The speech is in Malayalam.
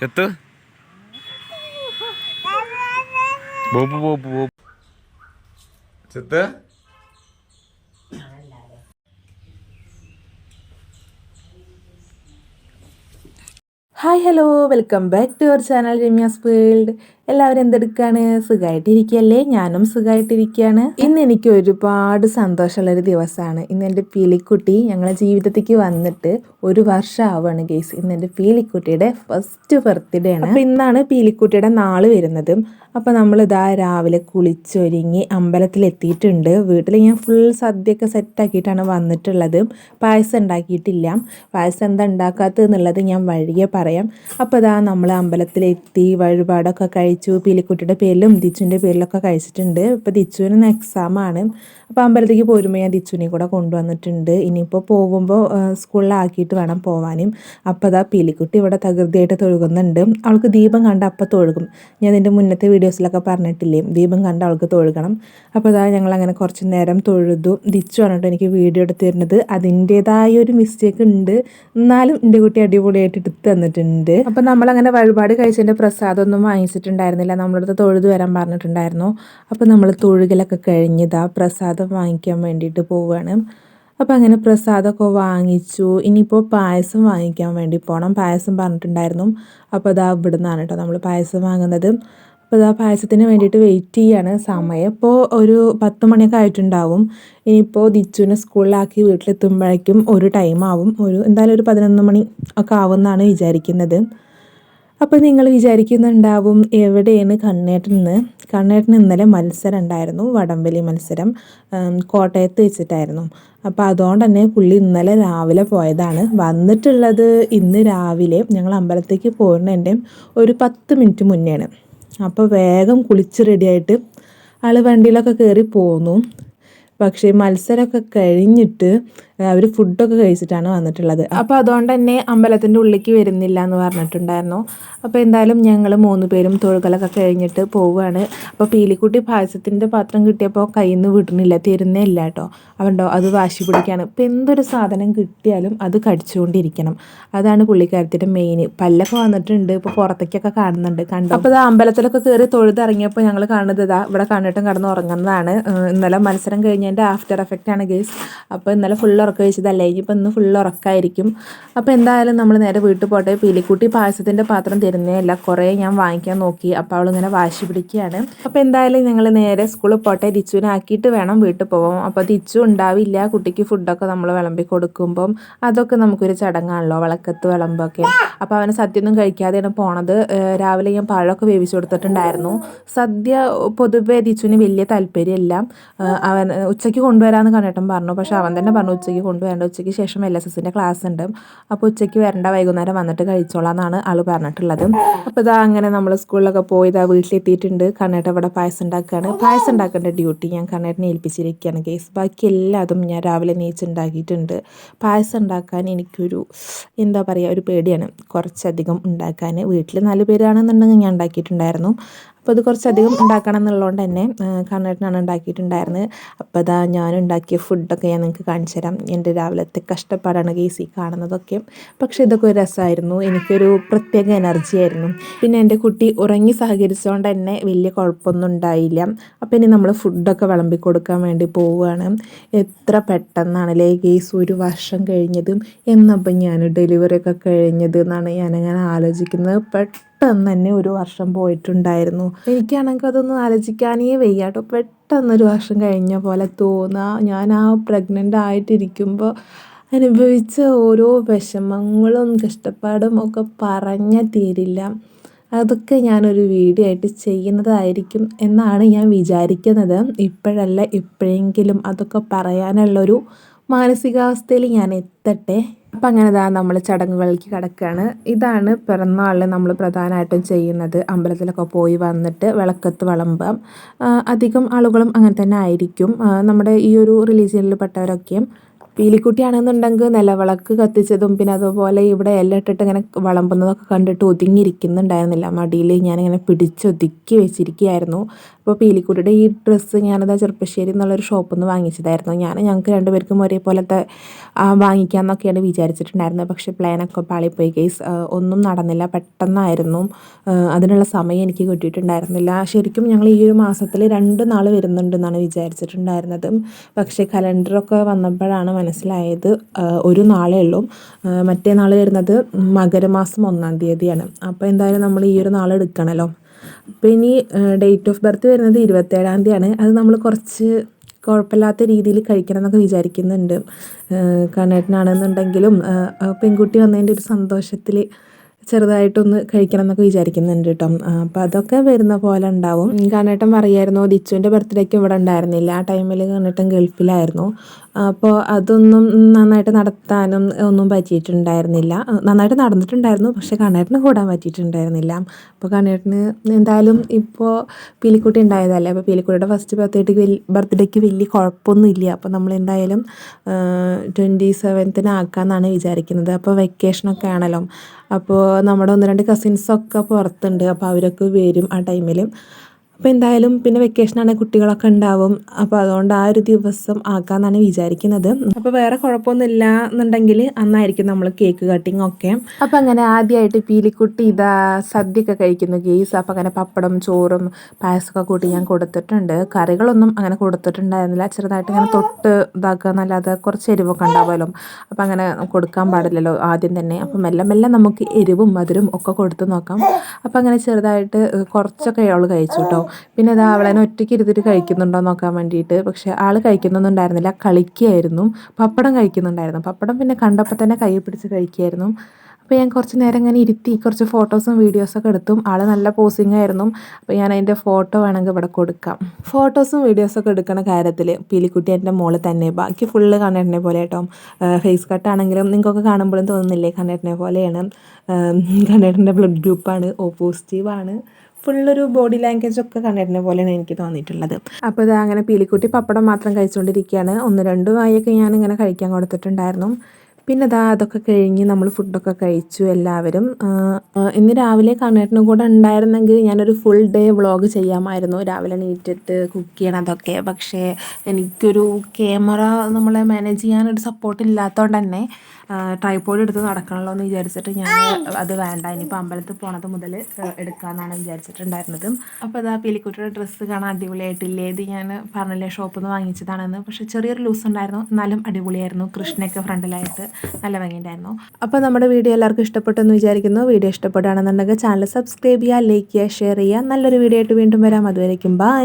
ചെത്ത്. ബോബു ബോബു ബോബു. ചെത്ത്. Hi hello. Welcome back to our channel Ramya's world എല്ലാവരും എന്തെടുക്കാണ്? സുഖമായിട്ടിരിക്കുകയല്ലേ ഞാനും സുഖമായിട്ടിരിക്കുകയാണ് ഇന്ന് എനിക്ക് ഒരുപാട് സന്തോഷമുള്ള ഒരു ദിവസമാണ്. ഇന്ന് എന്റെ പീലിക്കുട്ടി ഞങ്ങളെ ജീവിതത്തിലേക്ക് വന്നിട്ട് ഒരു വർഷം ആവുകയാണ് ഗേസ്. ഇന്ന് എന്റെ പീലിക്കുട്ടിയുടെ ഫസ്റ്റ് ബർത്ത്ഡേ ആണ്. അപ്പോൾ ഇന്നാണ് പീലിക്കുട്ടിയുടെ നാൾ വരുന്നതും. അപ്പോൾ നമ്മളിതാ രാവിലെ കുളിച്ചൊരുങ്ങി അമ്പലത്തിലെത്തിയിട്ടുണ്ട്. വീട്ടിൽ ഞാൻ ഫുൾ സദ്യയൊക്കെ സെറ്റാക്കിയിട്ടാണ് വന്നിട്ടുള്ളത്. പായസം ഉണ്ടാക്കിയിട്ടില്ല. പായസം എന്താ ഉണ്ടാക്കാത്തത് എന്നുള്ളത് ഞാൻ വഴിയെ പറയാം. അപ്പോൾ ഇതാ നമ്മൾ അമ്പലത്തിലെത്തി വഴിപാടൊക്കെ കഴിച്ചു പീലിക്കുട്ടിയുടെ പേരിലും ദിച്ചുവിന്റെ പേരിലൊക്കെ കഴിച്ചിട്ടുണ്ട്. ഇപ്പോൾ ദിച്ചുവിന് എക്സാമാണ് അപ്പോൾ അമ്പലത്തേക്ക് പോരുമ്പോൾ ഞാൻ ദിച്ചുവിനെ കൂടെ കൊണ്ടുവന്നിട്ടുണ്ട്. ഇനിയിപ്പോൾ പോകുമ്പോൾ സ്കൂളിലാക്കിയിട്ട് വേണം പോവാനും. അപ്പോൾ അതാ പീലിക്കുട്ടി ഇവിടെ തകൃതിയായിട്ട് തൊഴുകുന്നുണ്ട്. അവൾക്ക് ദീപം കണ്ട അപ്പം തൊഴുകും. ഞാൻ ഇതിന്റെ മുന്നത്തെ വീഡിയോസിലൊക്കെ പറഞ്ഞിട്ടില്ലേ? ദീപം കണ്ട അവൾക്ക് തൊഴുകണം. അപ്പോൾ അതാ ഞങ്ങൾ അങ്ങനെ കുറച്ച് നേരം തൊഴുതു. ദിച്ചു ആണ് കേട്ടോ എനിക്ക് വീഡിയോ എടുത്ത് തരുന്നത് അതിന്റേതായ ഒരു മിസ്റ്റേക്ക് ഉണ്ട്. എന്നാലും എന്റെ കുട്ടി അടിപൊളിയായിട്ട് എടുത്ത് തന്നിട്ടുണ്ട്. അപ്പോൾ നമ്മളങ്ങനെ വഴിപാട് കഴിച്ചതിന്റെ പ്രസാദമൊന്നും വാങ്ങിച്ചിട്ടുണ്ടായിരുന്നില്ല നമ്മളടുത്ത് തൊഴുതു വരാൻ പറഞ്ഞിട്ടുണ്ടായിരുന്നു. അപ്പോൾ നമ്മൾ തൊഴുകലൊക്കെ കഴിഞ്ഞതാ പ്രസാദം വാങ്ങിക്കാൻ വേണ്ടിയിട്ട് പോവുകയാണ് അപ്പോൾ അങ്ങനെ പ്രസാദമൊക്കെ വാങ്ങിച്ചു. ഇനിയിപ്പോൾ പായസം വാങ്ങിക്കാൻ വേണ്ടി പോകണം പായസം പറഞ്ഞിട്ടുണ്ടായിരുന്നു. അപ്പോൾ അതാ ഇവിടെ നിന്നാണ് കേട്ടോ നമ്മൾ പായസം വാങ്ങുന്നത്. അപ്പോൾ ഇതാ പായസത്തിന് വേണ്ടിയിട്ട് വെയിറ്റ് ചെയ്യാണ്. സമയം ഇപ്പോൾ ഒരു പത്ത് മണിയൊക്കെ ആയിട്ടുണ്ടാവും. ഇനിയിപ്പോൾ ദിച്ചുവിനെ സ്കൂളിലാക്കി വീട്ടിലെത്തുമ്പോഴേക്കും ഒരു ടൈം ആവും. ഒരു എന്തായാലും ഒരു പതിനൊന്ന് മണി ഒക്കെ ആവുമെന്നാണ് വിചാരിക്കുന്നത്. അപ്പോൾ നിങ്ങൾ വിചാരിക്കുന്നുണ്ടാവും എവിടെയാണ് കണ്ണേട്ടനെന്ന്. കണ്ണേട്ടൻ ഇന്നലെ മത്സരം ഉണ്ടായിരുന്നു വടംവലി മത്സരം കോട്ടയത്ത് വെച്ചിട്ടായിരുന്നു. അപ്പോൾ അതുകൊണ്ട് തന്നെ പുള്ളി ഇന്നലെ രാവിലെ പോയതാണ്. വന്നിട്ടുള്ളത് ഇന്ന് രാവിലെ ഞങ്ങൾ അമ്പലത്തേക്ക് പോകുന്നതിന്റെ ഒരു പത്ത് മിനിറ്റ് മുന്നെയാണ്. അപ്പോൾ വേഗം കുളിച്ച് റെഡിയായിട്ട് ആൾ വണ്ടിയിലൊക്കെ കയറി പോന്നു. പക്ഷേ മത്സരമൊക്കെ കഴിഞ്ഞിട്ട് അവർ ഫുഡൊക്കെ കഴിച്ചിട്ടാണ് വന്നിട്ടുള്ളത്. അപ്പോൾ അതുകൊണ്ട് തന്നെ അമ്പലത്തിന്റെ ഉള്ളിലേക്ക് വരുന്നില്ല എന്ന് പറഞ്ഞിട്ടുണ്ടായിരുന്നു. അപ്പോൾ എന്തായാലും ഞങ്ങൾ മൂന്ന് പേരും തൊഴുകലൊക്കെ കഴിഞ്ഞിട്ട് പോവുകയാണ് അപ്പോൾ പീലിക്കുട്ടി പായസത്തിന്റെ പാത്രം കിട്ടിയപ്പോൾ കയ്യിൽ നിന്ന് വിടുന്നില്ല തരുന്നേ ഇല്ല കേട്ടോ അവണ്ടോ അത് വാശി പിടിക്കുകയാണ് ഇപ്പം എന്തൊരു സാധനം കിട്ടിയാലും അത് കടിച്ചുകൊണ്ടിരിക്കണം. അതാണ് പുള്ളിക്കാരത്തിന്റെ മെയിൻ പല്ലൊക്കെ വന്നിട്ടുണ്ട് ഇപ്പോൾ പുറത്തേക്കൊക്കെ കാണുന്നുണ്ട് കണ്ടു? അപ്പോൾ ഇത് അമ്പലത്തിലൊക്കെ കയറി തൊഴുതിറങ്ങിയപ്പോൾ ഞങ്ങൾ കാണുന്നത് ഇതാ ഇവിടെ കണ്ടിട്ടും കടന്ന് ഉറങ്ങുന്നതാണ്. ഇന്നലെ മത്സരം കഴിഞ്ഞതിന്റെ ആഫ്റ്റർ എഫക്റ്റ് ആണ് ഗേസ് അപ്പോൾ ഇന്നലെ ഫുൾ ഉറക്കം കഴിച്ചതല്ലേ? ഇനിയിപ്പോൾ ഇന്ന് ഫുൾ ഉറക്കമായിരിക്കും അപ്പോൾ എന്തായാലും നമ്മൾ നേരെ വീട്ടിൽ പോട്ടെ. പീലിക്കുട്ടി പായസത്തിന്റെ പാത്രം തരുന്നേ അല്ല. കുറേ ഞാൻ വാങ്ങിക്കാൻ നോക്കി. അപ്പോൾ അവളിങ്ങനെ വാശി പിടിക്കുകയാണ്. അപ്പോൾ എന്തായാലും ഞങ്ങൾ നേരെ സ്കൂളിൽ പോട്ടെ. ദിച്ചുവിനാക്കിയിട്ട് വേണം വീട്ടിൽ പോകാം അപ്പോൾ ദിച്ചു ഉണ്ടാവില്ല. കുട്ടിക്ക് ഫുഡൊക്കെ നമ്മൾ വിളമ്പി കൊടുക്കുമ്പം അതൊക്കെ നമുക്കൊരു ചടങ്ങാണല്ലോ. വിളക്കത്ത് വിളമ്പൊക്കെ. അപ്പോൾ അവന് സദ്യയൊന്നും കഴിക്കാതെയാണ് പോണത്. രാവിലെ ഞാൻ പഴമൊക്കെ വേവിച്ചു കൊടുത്തിട്ടുണ്ടായിരുന്നു. സദ്യ പൊതുവേ ദിച്ചുവിന് വലിയ താല്പര്യമില്ല. അവൻ ഉച്ചയ്ക്ക് കൊണ്ടുവരാമെന്ന് കണ്ടിട്ടും പറഞ്ഞു. പക്ഷെ അവൻ തന്നെ പറഞ്ഞു ഉച്ചയ്ക്ക് കൊണ്ടുവരേണ്ട. ഉച്ചയ്ക്ക് ശേഷം എൽ എസ് എസിന്റെ ക്ലാസ് ഉണ്ട്. അപ്പോൾ ഉച്ചയ്ക്ക് വരേണ്ട വൈകുന്നേരം വന്നിട്ട് കഴിച്ചോളാം എന്നാണ് ആൾ പറഞ്ഞിട്ടുള്ളത്. അപ്പോൾ ഇതാ അങ്ങനെ നമ്മൾ സ്കൂളിലൊക്കെ പോയി ഇതാ വീട്ടിലെത്തിയിട്ടുണ്ട്. കണ്ണേട്ട ഇവിടെ പായസം ഉണ്ടാക്കുകയാണ് പായസം ഉണ്ടാക്കേണ്ട ഡ്യൂട്ടി ഞാൻ കണ്ണേട്ടനെ ഏൽപ്പിച്ചിരിക്കുകയാണ് കേസ് ബാക്കി എല്ലാതും ഞാൻ രാവിലെ നീച്ചുണ്ടാക്കിയിട്ടുണ്ട് പായസം ഉണ്ടാക്കാൻ എനിക്കൊരു എന്താ പറയുക ഒരു പേടിയാണ്. കുറച്ചധികം ഉണ്ടാക്കാൻ. വീട്ടിൽ നാല് പേരാണെന്നുണ്ടെങ്കിൽ ഞാൻ ഉണ്ടാക്കിയിട്ടുണ്ടായിരുന്നു. അപ്പോൾ അത് കുറച്ചധികം ഉണ്ടാക്കണം എന്നുള്ളതുകൊണ്ട് തന്നെ കണ്ണേട്ടനാണ് ഉണ്ടാക്കിയിട്ടുണ്ടായിരുന്നത്. അപ്പോൾ അതാ ഞാൻ ഉണ്ടാക്കിയ ഫുഡൊക്കെ ഞാൻ നിങ്ങൾക്ക് കാണിച്ചു തരാം. എന്റെ രാവിലത്തെ കഷ്ടപ്പാടാണ് കേസി കാണുന്നതൊക്കെ. പക്ഷേ ഇതൊക്കെ ഒരു രസമായിരുന്നു. എനിക്കൊരു പ്രത്യേക എനർജി ആയിരുന്നു. പിന്നെ എന്റെ കുട്ടി ഉറങ്ങി സഹകരിച്ചുകൊണ്ട് തന്നെ വലിയ കുഴപ്പമൊന്നും ഉണ്ടായില്ല. അപ്പോൾ ഇനി നമ്മൾ ഫുഡൊക്കെ വിളമ്പി കൊടുക്കാൻ വേണ്ടി പോവുകയാണ്. എത്ര പെട്ടെന്നാണല്ലേ കേസ് ഒരു വർഷം കഴിഞ്ഞതും. എന്നപ്പം ഞാൻ ഡെലിവറി ഒക്കെ കഴിഞ്ഞത് എന്നാണ് ഞാനങ്ങനെ ആലോചിക്കുന്നത്. പെട്ടെന്ന് പെട്ടെന്ന് തന്നെ ഒരു വർഷം പോയിട്ടുണ്ടായിരുന്നു. എനിക്കാണെങ്കിൽ അതൊന്നും ആലോചിക്കാനേ വയ്യാട്ടോ. പെട്ടെന്നൊരു വർഷം കഴിഞ്ഞ പോലെ തോന്നുക ഞാൻ ആ പ്രഗ്നന്റ് ആയിട്ടിരിക്കുമ്പോൾ അനുഭവിച്ച ഓരോ വിഷമങ്ങളും കഷ്ടപ്പാടും ഒക്കെ പറഞ്ഞ തീരില്ല. അതൊക്കെ ഞാനൊരു വീഡിയോ ആയിട്ട് ചെയ്യുന്നതായിരിക്കും എന്നാണ് ഞാൻ വിചാരിക്കുന്നത്. ഇപ്പോഴല്ല എപ്പോഴെങ്കിലും അതൊക്കെ പറയാനുള്ളൊരു മാനസികാവസ്ഥയിൽ ഞാൻ എത്തട്ടെ. അപ്പം അങ്ങനെ ഇതാ നമ്മൾ ചടങ്ങുകളിലേക്ക് കിടക്കുകയാണ് ഇതാണ് പിറന്നാളിൽ നമ്മൾ പ്രധാനമായിട്ടും ചെയ്യുന്നത്. അമ്പലത്തിലൊക്കെ പോയി വന്നിട്ട് വിളക്കത്ത് വിളമ്പാം അധികം ആളുകളും അങ്ങനെ തന്നെ ആയിരിക്കും. നമ്മുടെ ഈ ഒരു റിലീജിയനിൽ പെട്ടവരൊക്കെയും പീലിക്കുട്ടിയാണെന്നുണ്ടെങ്കിൽ നിലവിളക്ക് കത്തിച്ചതും പിന്നെ അതുപോലെ ഇവിടെ എല്ലാം ഇട്ടിട്ട് ഇങ്ങനെ വിളമ്പുന്നതൊക്കെ കണ്ടിട്ട് ഒതുങ്ങിയിരിക്കുന്നുണ്ടായിരുന്നില്ല. മടിയിൽ ഞാനിങ്ങനെ പിടിച്ചൊതുക്കി വെച്ചിരിക്കുകയായിരുന്നു. അപ്പോൾ പീലിക്കുട്ടിയുടെ ഈ ഡ്രസ്സ് ഞാനത് ചെറുപ്പശ്ശേരി എന്നുള്ളൊരു ഷോപ്പിൽ നിന്ന് വാങ്ങിച്ചതായിരുന്നു. ഞാൻ ഞങ്ങൾക്ക് രണ്ടുപേർക്കും ഒരേപോലത്തെ വാങ്ങിക്കാമെന്നൊക്കെയാണ് വിചാരിച്ചിട്ടുണ്ടായിരുന്നത്. പക്ഷേ പ്ലാനൊക്കെ പാളിപ്പോയി. കേസ് ഒന്നും നടന്നില്ല. പെട്ടെന്നായിരുന്നു. അതിനുള്ള സമയം എനിക്ക് കിട്ടിയിട്ടുണ്ടായിരുന്നില്ല. ശരിക്കും ഞങ്ങൾ ഈ ഒരു മാസത്തിൽ രണ്ട് നാൾ വരുന്നുണ്ടെന്നാണ് വിചാരിച്ചിട്ടുണ്ടായിരുന്നത്. പക്ഷേ കലണ്ടറൊക്കെ വന്നപ്പോഴാണ് മനസ്സിലായത് ഒരു നാളേ ഉള്ളൂ. മറ്റേ നാൾ വരുന്നത് മകരമാസം ഒന്നാം തീയതിയാണ്. അപ്പോൾ എന്തായാലും നമ്മൾ ഈ ഒരു നാൾ എടുക്കണമല്ലോ അപ്പോൾ ഇനി ഡേറ്റ് ഓഫ് ബർത്ത് വരുന്നത് ഇരുപത്തേഴാം തീയതിയാണ്. അത് നമ്മൾ കുറച്ച് കുഴപ്പമില്ലാത്ത രീതിയിൽ കഴിക്കണം എന്നൊക്കെ വിചാരിക്കുന്നുണ്ട്. കണ്ണേട്ടനാണെന്നുണ്ടെങ്കിലും പെൺകുട്ടി വന്നതിന്റെ ഒരു സന്തോഷത്തിൽ ചെറുതായിട്ടൊന്ന് കഴിക്കണം എന്നൊക്കെ വിചാരിക്കുന്നുണ്ട് കേട്ടോ. അപ്പോൾ അതൊക്കെ വരുന്ന പോലെ ഉണ്ടാവും. കണ്ണേട്ടൻ പറയായിരുന്നു ദിച്ചുവിന്റെ ബർത്ത്ഡേക്ക് ഇവിടെ ഉണ്ടായിരുന്നില്ല. ആ ടൈമിൽ കണ്ണേട്ടൻ ഗൾഫിലായിരുന്നു. അപ്പോൾ അതൊന്നും നന്നായിട്ട് നടത്താനും ഒന്നും പറ്റിയിട്ടുണ്ടായിരുന്നില്ല. നന്നായിട്ട് നടന്നിട്ടുണ്ടായിരുന്നു പക്ഷേ കണ്ണേട്ടന് കൂടാൻ പറ്റിയിട്ടുണ്ടായിരുന്നില്ല. അപ്പോൾ കണ്ണേട്ടന് എന്തായാലും ഇപ്പോൾ പീലിക്കുട്ടി ഉണ്ടായതല്ലേ? അപ്പോൾ പീലിക്കുട്ടിയുടെ ഫസ്റ്റ് ബർത്ത്ഡേക്ക് വലിയ ബർത്ത്ഡേക്ക് വലിയ കുഴപ്പമൊന്നും ഇല്ല അപ്പോൾ നമ്മൾ എന്തായാലും ട്വന്റി സെവൻത്തിന് ആക്കാമെന്നാണ് വിചാരിക്കുന്നത് അപ്പോൾ വെക്കേഷനൊക്കെ ആണല്ലോ. അപ്പോൾ നമ്മുടെ ഒന്ന് രണ്ട് കസിൻസൊക്കെ പുറത്തുണ്ട്. അപ്പോൾ അവരൊക്കെ വരും ആ ടൈമിൽ അപ്പോൾ എന്തായാലും പിന്നെ വെക്കേഷനാണ് കുട്ടികളൊക്കെ ഉണ്ടാവും. അപ്പോൾ അതുകൊണ്ട് ആ ഒരു ദിവസം ആക്കാമെന്നാണ് വിചാരിക്കുന്നത്. അപ്പോൾ വേറെ കുഴപ്പമൊന്നുമില്ല എന്നുണ്ടെങ്കിൽ അന്നായിരിക്കും നമ്മൾ കേക്ക് കട്ടിങ് ഒക്കെ. അപ്പോൾ അങ്ങനെ ആദ്യമായിട്ട് പീലിക്കുട്ടി ഇതാ സദ്യയൊക്കെ കഴിക്കുന്നു ഗെയ്സ്. അപ്പോൾ അങ്ങനെ പപ്പടം ചോറും പായസമൊക്കെ കൂട്ടി ഞാൻ കൊടുത്തിട്ടുണ്ട്. കറികളൊന്നും അങ്ങനെ കൊടുത്തിട്ടുണ്ടായിരുന്നില്ല. ചെറുതായിട്ട് ഇങ്ങനെ തൊട്ട് ഇതാക്കുക എന്നല്ലാതെ കുറച്ച് എരിവൊക്കെ ഉണ്ടാവുമല്ലോ. അപ്പോൾ അങ്ങനെ കൊടുക്കാൻ പാടില്ലല്ലോ ആദ്യം തന്നെ. അപ്പോൾ മെല്ലെ മെല്ലെ നമുക്ക് എരിവും മധുരം ഒക്കെ കൊടുത്ത് നോക്കാം. അപ്പോൾ അങ്ങനെ ചെറുതായിട്ട് കുറച്ചൊക്കെ അയാൾ കഴിച്ചു കേട്ടോ. പിന്നെ അത് അവളെ ഒറ്റയ്ക്ക് ഇരുത്തിട്ട് കഴിക്കുന്നുണ്ടോ നോക്കാൻ വേണ്ടിയിട്ട്. പക്ഷെ ആൾ കഴിക്കുന്നൊന്നും ഉണ്ടായിരുന്നില്ല. കളിക്കുകയായിരുന്നു പപ്പടം കഴിക്കുന്നുണ്ടായിരുന്നു. പപ്പടം പിന്നെ കണ്ടപ്പോൾ തന്നെ കൈ പിടിച്ച് കഴിക്കുകയായിരുന്നു അപ്പോൾ ഞാൻ കുറച്ച് നേരം ഇങ്ങനെ ഇരുത്തി കുറച്ച് ഫോട്ടോസും വീഡിയോസൊക്കെ എടുത്തും ആൾ നല്ല പോസിങ് ആയിരുന്നു. അപ്പോൾ ഞാൻ അതിന്റെ ഫോട്ടോ വേണമെങ്കിൽ ഇവിടെ കൊടുക്കാം. ഫോട്ടോസും വീഡിയോസൊക്കെ എടുക്കുന്ന കാര്യത്തിൽ പീലിക്കുട്ടി എന്റെ മോൾ തന്നെ. ബാക്കി ഫുള്ള് കണ്ണേട്ടനെ പോലെ കേട്ടോ. ഫേസ് കട്ടാണെങ്കിലും നിങ്ങൾക്കൊക്കെ കാണുമ്പോഴും തോന്നുന്നില്ലേ കണ്ണേട്ടനെ പോലെയാണ്. കണ്ണേട്ടന്റെ ബ്ലഡ് ഗ്രൂപ്പാണ് ഓ പോസിറ്റീവാണ് ഫുള്ളൊരു ബോഡി ലാംഗ്വേജ് ഒക്കെ കണ്ടിരുന്ന പോലെയാണ് എനിക്ക് തോന്നിയിട്ടുള്ളത്. അപ്പോൾ ഇത് അങ്ങനെ പീലിക്കുട്ടി പപ്പടം മാത്രം കഴിച്ചുകൊണ്ടിരിക്കുകയാണ് ഒന്ന് രണ്ട് വായൊക്കെ ഞാൻ ഇങ്ങനെ കഴിക്കാൻ കൊടുത്തിട്ടുണ്ടായിരുന്നു. പിന്നെ അതാ അതൊക്കെ കഴിഞ്ഞ് നമ്മൾ ഫുഡൊക്കെ കഴിച്ചു എല്ലാവരും. ഇന്ന് രാവിലെ കണ്ണേട്ടനും കൂടെ ഉണ്ടായിരുന്നെങ്കിൽ ഞാനൊരു ഫുൾ ഡേ വ്ളോഗ് ചെയ്യാമായിരുന്നു. രാവിലെ നീറ്റിട്ട് കുക്ക് ചെയ്യണം അതൊക്കെ. പക്ഷേ എനിക്കൊരു ക്യാമറ നമ്മളെ മാനേജ് ചെയ്യാനൊരു സപ്പോർട്ട് ഇല്ലാത്തതുകൊണ്ട് തന്നെ ട്രൈപ്പോഡ് എടുത്ത് നടക്കണമല്ലോ എന്ന് വിചാരിച്ചിട്ട് ഞാൻ അത് വേണ്ട. ഇനിയിപ്പോൾ അമ്പലത്തിൽ പോണത് മുതൽ എടുക്കാമെന്നാണ് വിചാരിച്ചിട്ടുണ്ടായിരുന്നത്. അപ്പോൾ അതാ പീലിക്കുട്ടിയുടെ ഡ്രസ്സ് കാണാൻ അടിപൊളിയായിട്ടില്ലേ ഇത് ഞാൻ പറഞ്ഞില്ലേ ഷോപ്പിൽ നിന്ന് വാങ്ങിച്ചതാണെന്ന്. പക്ഷെ ചെറിയൊരു ലൂസ് ഉണ്ടായിരുന്നു. എന്നാലും അടിപൊളിയായിരുന്നു. കൃഷ്ണയൊക്കെ ഫ്രണ്ടിലായിട്ട് നല്ല ഭംഗിയുണ്ടായിരുന്നു. അപ്പോൾ നമ്മുടെ വീഡിയോ എല്ലാവർക്കും ഇഷ്ടപ്പെട്ടെന്ന് വിചാരിക്കുന്നു. വീഡിയോ ഇഷ്ടപ്പെടുകയാണെന്നുണ്ടെങ്കിൽ ചാനൽ സബ്സ്ക്രൈബ് ചെയ്യുക ലൈക്ക് ചെയ്യുക ഷെയർ ചെയ്യുക. നല്ലൊരു വീഡിയോ ആയിട്ട് വീണ്ടും വരാം. അതുവരേക്കും ബൈ